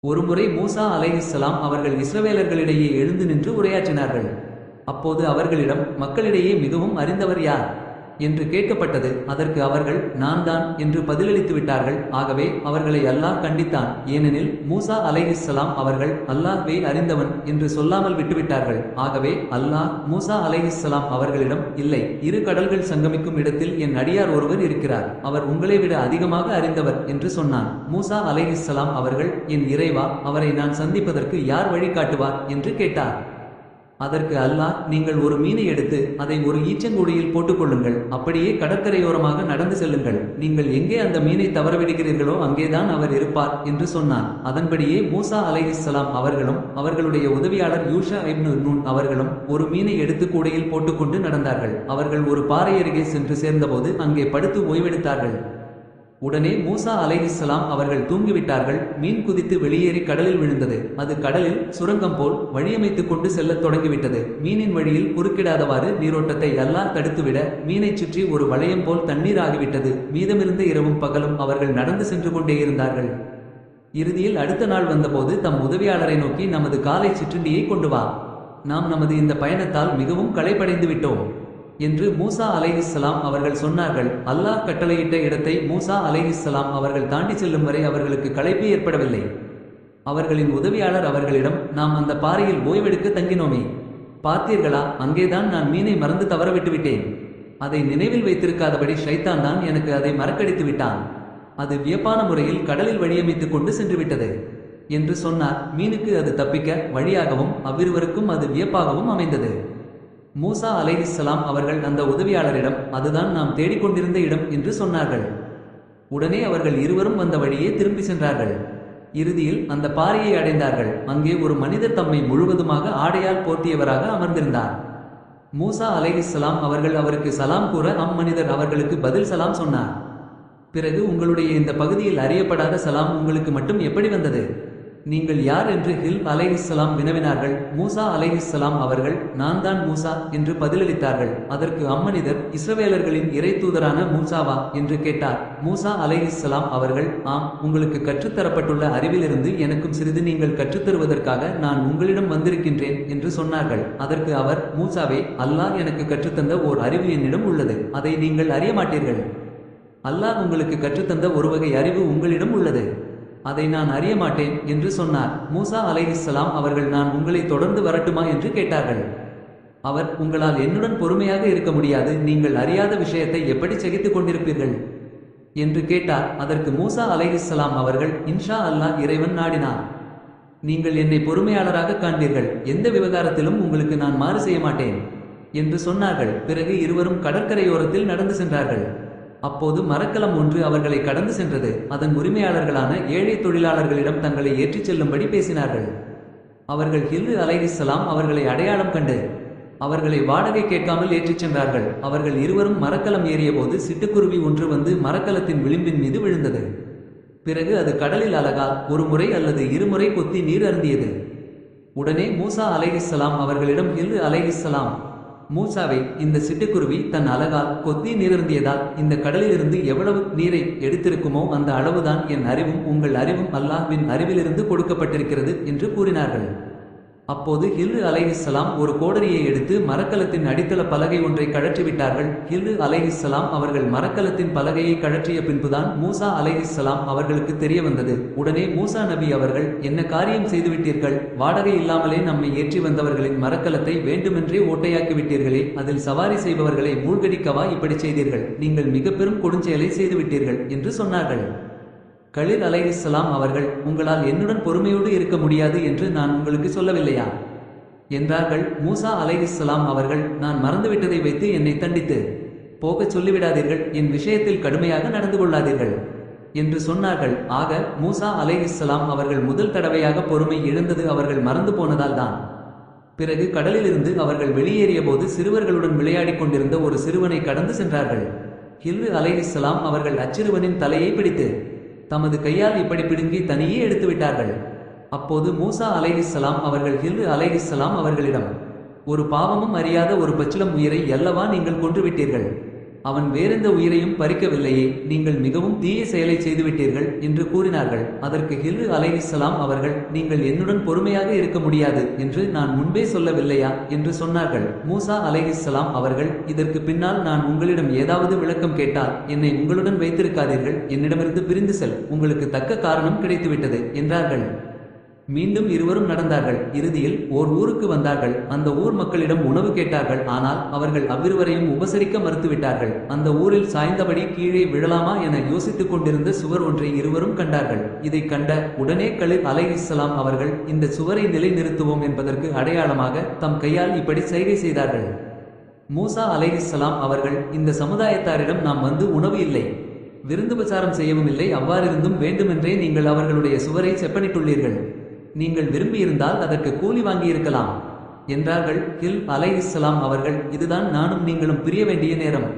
ஒருமுறை மூசா அலைஹிஸ்ஸலாம் அவர்கள் இஸ்ரவேலர்களிடையே எழுந்து நின்று உரையாற்றினார்கள். அப்போது அவர்களிடம் மக்களிடையே மிகவும் அறிந்தவர் யார்? என்று கேட்கப்பட்டது. அதற்கு அவர்கள் நான் தான் என்று பதிலளித்து விட்டார்கள். ஆகவே அவர்களை அல்லாஹ் கண்டித்தான். ஏனெனில் மூசா அலைஹிஸ்ஸலாம் அவர்கள் அல்லாஹ்வே அறிந்தவன் என்று சொல்லாமல் விட்டுவிட்டார்கள். ஆகவே அல்லாஹ் மூசா அலைஹிஸ்ஸலாம் அவர்களிடம் இல்லை இரு கடல்கள் சங்கமிக்கும் இடத்தில் என் அடியார் ஒருவர் இருக்கிறார். அவர் உங்களை விட அதிகமாக அறிந்தவர் என்று சொன்னான். மூசா அலைஹிஸ்ஸலாம் அவர்கள் என் இறைவா அவரை நான் சந்திப்பதற்கு யார் வழி காட்டுவார் என்று கேட்டார். அதற்கு அல்லாஹ் நீங்கள் ஒரு மீனை எடுத்து அதை ஒரு ஈச்சங்குடியில் போட்டுக்கொள்ளுங்கள். அப்படியே கடற்கரையோரமாக நடந்து செல்லுங்கள். நீங்கள் எங்கே அந்த மீனை தவறவிடுகிறீர்களோ அங்கேதான் அவர் இருப்பார் என்று சொன்னார். அதன்படியே மூசா அலைஹிஸ்ஸலாம் அவர்களும் அவர்களுடைய உதவியாளர் யூஷா இப்னு நூன் அவர்களும் ஒரு மீனை எடுத்து கூடையில் போட்டுக்கொண்டு நடந்தார்கள். அவர்கள் ஒரு பாறை அருகே சென்று சேர்ந்தபோது அங்கே படுத்து ஓய்வெடுத்தார்கள். உடனே மூசா அலைஹிஸ்லாம் அவர்கள் தூங்கிவிட்டார்கள். மீன் குதித்து வெளியேறி கடலில் விழுந்தது. அது கடலில் சுரங்கம் போல் வழியமைத்துக் கொண்டு செல்லத் தொடங்கிவிட்டது. மீனின் வழியில் குறுக்கிடாதவாறு நீரோட்டத்தை எல்லாம் தடுத்துவிட மீனைச் சுற்றி ஒரு வளையம் போல் தண்ணீர் ஆகிவிட்டது. மீதமிருந்த இரவும் பகலும் அவர்கள் நடந்து சென்று கொண்டே இருந்தார்கள். இறுதியில் அடுத்த நாள் வந்தபோது தம் உதவியாளரை நோக்கி நமது காலை சிற்றுண்டியை கொண்டு வா. நாம் நமது இந்த பயணத்தால் மிகவும் களைப்படைந்து விட்டோம். என்று மூசா அலைஹிஸ்ஸலாம் அவர்கள் சொன்னார்கள். அல்லாஹ் கட்டளையிட்ட இடத்தை மூசா அலைஹிஸ்லாம் அவர்கள் தாண்டி செல்லும் வரை அவர்களுக்கு களைப்பு ஏற்படவில்லை. அவர்களின் உதவியாளர் அவர்களிடம் நாம் அந்த பாறையில் ஓய்வெடுக்க தங்கினோமே. பார்த்தீர்களா? அங்கேதான் நான் மீனை மறந்து தவறவிட்டு விட்டேன் அதை நினைவில் வைத்திருக்காதபடி ஷைத்தான் தான் எனக்கு அதை மறக்கடித்து விட்டான். அது வியப்பான முறையில் கடலில் வழியமைத்துக் கொண்டு சென்று விட்டது. என்று சொன்னார். மீனுக்கு அது தப்பிக்க வழியாகவும் அவ்விருவருக்கும் அது வியப்பாகவும் அமைந்தது. மூசா அலைஹிஸ்ஸலாம் அவர்கள் அந்த உதவியாளரிடம் அதுதான் நாம் தேடிக்கொண்டிருந்த இடம் என்று சொன்னார்கள். உடனே அவர்கள் இருவரும் வந்த வழியே திரும்பி சென்றார்கள். இறுதியில் அந்த பாறையை அடைந்தார்கள். அங்கே ஒரு மனிதர் தம்மை முழுவதுமாக ஆடையால் போர்த்தியவராக அமர்ந்திருந்தார். மூசா அலைஹிஸ்ஸலாம் அவர்கள் அவருக்கு சலாம் கூற அம்மனிதர் அவர்களுக்கு பதில் சலாம் சொன்னார். பிறகு உங்களுடைய இந்த பகுதியில் அறியப்படாத சலாம் உங்களுக்கு மட்டும் எப்படி வந்தது? நீங்கள் யார் என்று ஹில் அலைஹிஸ்ஸலாம் வினவினார்கள்? மூசா அலைஹிஸ்ஸலாம் அவர்கள் நான் தான் மூசா என்று பதிலளித்தார்கள். அதற்கு அம்மனிதர் இஸ்ரவேலர்களின் இறை தூதரான மூசாவா என்று கேட்டார். மூசா அலைஹிஸ்ஸலாம் அவர்கள் ஆம் உங்களுக்கு கற்றுத்தரப்பட்டுள்ள அறிவிலிருந்து எனக்கும் சிறிது நீங்கள் கற்றுத்தருவதற்காக நான் உங்களிடம் வந்திருக்கின்றேன் என்று சொன்னார்கள். அதற்கு அவர் மூசாவே அல்லாஹ் எனக்கு கற்றுத்தந்த ஓர் அறிவு என்னிடம் உள்ளது. அதை நீங்கள் அறிய மாட்டீர்கள் அல்லாஹ் உங்களுக்கு கற்றுத்தந்த ஒரு வகை அறிவு உங்களிடம் உள்ளது. அதை நான் அறிய மாட்டேன் என்று சொன்னார். மூசா அலைஹிஸ்ஸலாம் அவர்கள் நான் உங்களை தொடர்ந்து வரட்டுமா? என்று கேட்டார்கள். அவர் உங்களால் என்னுடன் பொறுமையாக இருக்க முடியாது. நீங்கள் அறியாத விஷயத்தை எப்படி சகித்துக் கொண்டிருப்பீர்கள்? என்று கேட்டார். அதற்கு மூசா அலைஹிஸ்ஸலாம் அவர்கள் இன்ஷா அல்லாஹ் இறைவன் நாடினார். நீங்கள் என்னை பொறுமையாளராக காண்பீர்கள். எந்த விவகாரத்திலும் உங்களுக்கு நான் மாறு செய்ய மாட்டேன். என்று சொன்னார்கள். பிறகு இருவரும் கடற்கரையோரத்தில் நடந்து சென்றார்கள். அப்போது மரக்கலம் ஒன்று அவர்களை கடந்து சென்றது. அதன் உரிமையாளர்களான ஏழை தொழிலாளர்களிடம் தங்களை ஏற்றிச் செல்லும்படி பேசினார்கள். அவர்கள் ஹில்லு அலைஹிஸ்லாம் அவர்களை அடையாளம் கண்டு அவர்களை வாடகை கேட்காமல் ஏற்றிச் சென்றார்கள். அவர்கள் இருவரும் மரக்கலம் ஏறியபோது சிட்டுக்குருவி ஒன்று வந்து மரக்கலத்தின் விளிம்பின் மீது விழுந்தது. பிறகு அது கடலில் அழகா ஒரு முறை அல்லது இருமுறை கொத்தி நீர் அருந்தியது. உடனே மூசா அலைஹிஸ்லாம் அவர்களிடம் ஹில்லு அலைஹிஸ்லாம் மூசாவை இந்த சிட்டுக்குருவி தன் அழகால் கொத்தி நீரருந்தியதால் இந்த கடலிலிருந்து எவ்வளவு நீரை எடுத்திருக்குமோ அந்த அளவுதான் என் அறிவும் உங்கள் அறிவும் அல்லாஹ்வின் அறிவிலிருந்து கொடுக்கப்பட்டிருக்கிறது என்று கூறினார்கள். அப்போது ஹில்லு அலைஹிஸ்ஸலாம் ஒரு கோடரியை எடுத்து மரக்கலத்தின் அடித்தள பலகை ஒன்றை கழற்றிவிட்டார்கள் ஹில்லு அலைஹிஸ்ஸலாம் அவர்கள் மரக்கலத்தின் பலகையை கழற்றிய பின்புதான் மூசா அலைஹிஸ்ஸலாம் அவர்களுக்கு தெரிய வந்தது. உடனே மூசா நபி அவர்கள் என்ன காரியம் செய்துவிட்டீர்கள் வாடகை இல்லாமலே நம்மை ஏற்றி வந்தவர்களின் மரக்கலத்தை வேண்டுமென்றே ஓட்டையாக்கி விட்டீர்களே. அதில் சவாரி செய்பவர்களை மூழ்கடிக்கவா இப்படி செய்தீர்கள்? நீங்கள் மிக பெரும் கொடுஞ்செயலை செய்துவிட்டீர்கள் என்று சொன்னார்கள். களிர் அலைஹிஸ்ஸலாம் அவர்கள் உங்களால் என்னுடன் பொறுமையோடு இருக்க முடியாது என்று நான் உங்களுக்கு சொல்லவில்லையா? என்றார்கள். மூசா அலைஹிஸ்ஸலாம் அவர்கள் நான் மறந்துவிட்டதை வைத்து என்னை தண்டித்து போகச் சொல்லிவிடாதீர்கள். என் விஷயத்தில் கடுமையாக நடந்து கொள்ளாதீர்கள். என்று சொன்னார்கள். ஆக மூசா அலை இஸ்லாம் அவர்கள் முதல் தடவையாக பொறுமை இழந்தது அவர்கள் மறந்து போனதால் தான். பிறகு கடலிலிருந்து அவர்கள் வெளியேறிய போது சிறுவர்களுடன் விளையாடிக் கொண்டிருந்த ஒரு சிறுவனை கடந்து சென்றார்கள். ஹில்லு அலைஹிஸ்ஸலாம் அவர்கள் அச்சிறுவனின் தலையை பிடித்து தமது கையால் இப்படி பிடுங்கி தனியே எடுத்து விட்டார்கள் அப்போது மூசா அலைஹிஸ்ஸலாம் அவர்கள் ஹில்லு அலைஹிஸ்ஸலாம் அவர்களிடம் ஒரு பாவமும் அறியாத ஒரு பச்சிலம் உயிரை அல்லவா நீங்கள் கொன்றுவிட்டீர்கள் அவன் வேறெந்த உயிரையும் பறிக்கவில்லையே நீங்கள் மிகவும் தீய செயலை செய்துவிட்டீர்கள் என்று கூறினார்கள். அதற்கு ஹில்ரு அலைஹிஸ்லாம் அவர்கள் நீங்கள் என்னுடன் பொறுமையாக இருக்க முடியாது என்று நான் முன்பே சொல்லவில்லையா என்று சொன்னார்கள். மூசா அலைஹிஸ்லாம் அவர்கள் இதற்கு பின்னால் நான் உங்களிடம் ஏதாவது விளக்கம் கேட்டால் என்னை உங்களுடன் வைத்திருக்காதீர்கள் என்னிடமிருந்து பிரிந்து செல் உங்களுக்கு தக்க காரணம் கிடைத்துவிட்டது என்றார்கள். மீண்டும் இருவரும் நடந்தார்கள். இறுதியில் ஓர் ஊருக்கு வந்தார்கள். அந்த ஊர் மக்களிடம் உணவு கேட்டார்கள். ஆனால் அவர்கள் அவ்விருவரையும் உபசரிக்க மறுத்துவிட்டார்கள். அந்த ஊரில் சாய்ந்தபடி கீழே விழலாமா என யோசித்துக் கொண்டிருந்த சுவர் ஒன்றை இருவரும் கண்டார்கள். இதை கண்ட உடனே கலிர் அலை இஸ்லாம் அவர்கள் இந்த சுவரை நிலைநிறுத்துவோம் என்பதற்கு அடையாளமாக தம் கையால் இப்படி சைகை செய்தார்கள். மூசா அலைஹிஸ்ஸலாம் அவர்கள் இந்த சமுதாயத்தாரிடம் நாம் வந்து உணவு இல்லை. விருந்து பிரச்சாரம் செய்யவும் இல்லை. அவ்வாறிருந்தும் வேண்டுமென்றே நீங்கள் அவர்களுடைய சுவரை செப்பனிட்டுள்ளீர்கள். நீங்கள் விரும்பியிருந்தால் அதற்கு கூலி வாங்கியிருக்கலாம். என்றார்கள் ஹில் அலைஹிஸ்ஸலாம் அவர்கள் இதுதான் நானும் நீங்களும் பிரிய வேண்டிய நேரம்.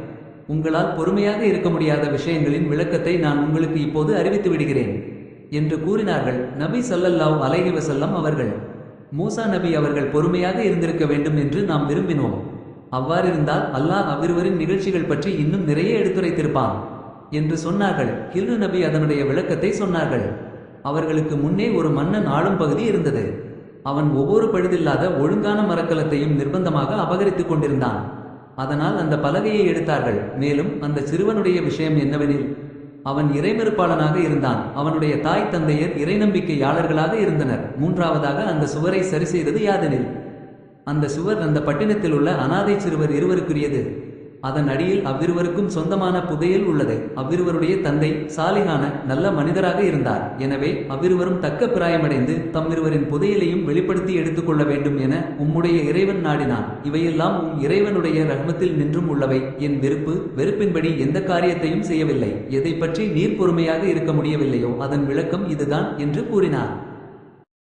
உங்களால் பொறுமையாக இருக்க முடியாத விஷயங்களின் விளக்கத்தை நான் உங்களுக்கு இப்போது அறிவித்து விடுகிறேன். என்று கூறினார்கள் நபி ஸல்லல்லாஹு அலைஹி வசல்லம் அவர்கள். மூசா நபி அவர்கள் பொறுமையாக இருந்திருக்க வேண்டும் என்று நாம் விரும்பினோம். அவ்வாறிருந்தால் அல்லாஹ் அவ்விருவரின் நிகழ்ச்சிகள் பற்றி இன்னும் நிறைய எடுத்துரைத்திருப்பான். என்று சொன்னார்கள். ஹில்ரு நபி அதனுடைய விளக்கத்தை சொன்னார்கள். அவர்களுக்கு முன்னே ஒரு மன்னன் ஆளும் பகுதி இருந்தது. அவன் ஒவ்வொரு பழுதில்லாத ஒழுங்கான மரக்கலத்தையும் நிர்பந்தமாக அபகரித்துக் கொண்டிருந்தான். அதனால் அந்த பலகையை எடுத்தார்கள். மேலும் அந்த சிறுவனுடைய விஷயம் என்னவெனில் அவன் இறைமறுப்பாளனாக இருந்தான். அவனுடைய தாய் தந்தையர் இறை நம்பிக்கையாளர்களாக இருந்தனர். மூன்றாவதாக அந்த சுவரை சரி செய்தது யாதெனில் அந்த சுவர் அந்த பட்டினத்தில் உள்ள அனாதை சிறுவர் இருவருக்குரியது. அதன் அடியில் அவ்விருவருக்கும் சொந்தமான புதையல் உள்ளது. அவ்விருவருடைய தந்தை சாலிகான நல்ல மனிதராக இருந்தார். எனவே அவ்விருவரும் தக்க பிராயமடைந்து தம்மிருவரின் புதையலையும் வெளிப்படுத்தி எடுத்துக்கொள்ள வேண்டும் என உம்முடைய இறைவன் நாடினான். இவையெல்லாம் உம் இறைவனுடைய ரஹ்மத்தில் நின்றும் உள்ளவை. என் வெறுப்பு வெறுப்பின்படி எந்த காரியத்தையும் செய்யவில்லை. எதை பற்றி நீர் பொறுமையாக இருக்க முடியவில்லையோ அதன் விளக்கம் இதுதான் என்று கூறினார்.